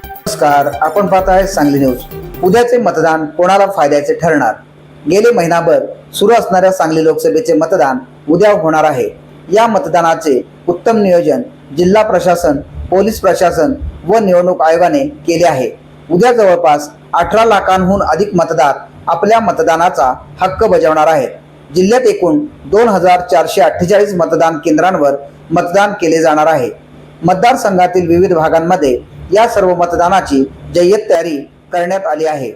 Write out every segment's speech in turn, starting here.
नमस्कार आपण पाहत आहे सांगली न्यूज. उद्याचे मतदान कोणाला फायद्याचे ठरणार? गेले महिनाभर सुरू असणाऱ्या सांगली लोकसभेचे मतदान उद्या होणार आहे. या मतदानाचे उत्तम नियोजन जिल्हा प्रशासन पोलीस प्रशासन व निवडणूक आयोगाने केले आहे. उद्या जवळपास अठरा लाखांहून अधिक मतदार आपल्या मतदानाचा हक्क बजावणार आहेत. जिल्ह्यात एकूण दोन हजार चारशे अठ्ठेचाळीस मतदान केंद्रांवर मतदान केले जाणार आहे. मतदारसंघातील विविध भागांमध्ये या सर्व मतदानाची जय्यत तयारी करण्यात आली आहे.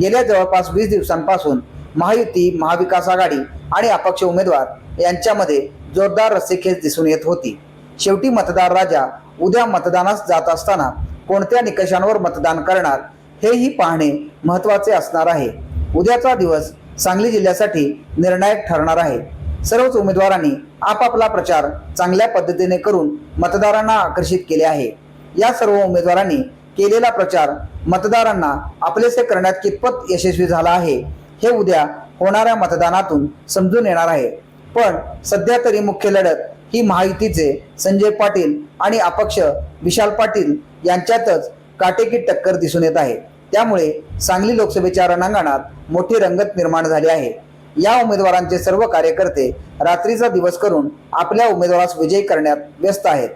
गेल्या जवळपास वीस दिवसांपासून महायुती महाविकास आघाडी आणि अपक्ष उमेदवार यांच्यामध्ये जोरदार रस्सेखेच दिसून येत होती. शेवटी मतदार राजा उद्या मतदानास जात असताना कोणत्या निकषांवर मतदान करणार हेही पाहणे महत्त्वाचे असणार आहे. उद्याचा दिवस सांगली जिल्ह्यासाठी निर्णायक ठरणार आहे. सर्वच उमेदवारांनी आपापला प्रचार चांगल्या पद्धतीने करून मतदारांना आकर्षित केले आहे. या सर्व उमेदवारांनी केलेला प्रचार मतदारांना आपलेसे करण्यात कितपत यशस्वी झाला आहे हे उद्या होणाऱ्या मतदानातून समजून येणार आहे. पण सध्या तरी मुख्य लढत ही महायुतीचे संजय पाटील आणि अपक्ष विशाल पाटील यांच्यातच काटेकी टक्कर दिसून येत आहे. त्यामुळे सांगली लोकसभेच्या रणांगणात मोठी रंगत निर्माण झाली आहे. या उमेदवारांचे सर्व कार्यकर्ते रात्रीचा दिवस करून आपल्या उमेदवारास विजयी करण्यात व्यस्त आहेत.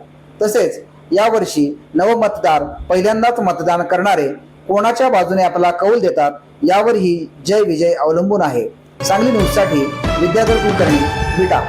तसेच यावर्षी नवमतदार पहिल्यांदाच मतदान करणारे कोणाच्या बाजूने आपला कौल देतात यावर ही जय विजय अवलंबून आहे. सांगली न्यूजसाठी विद्याधर कुलकर्णी विटा.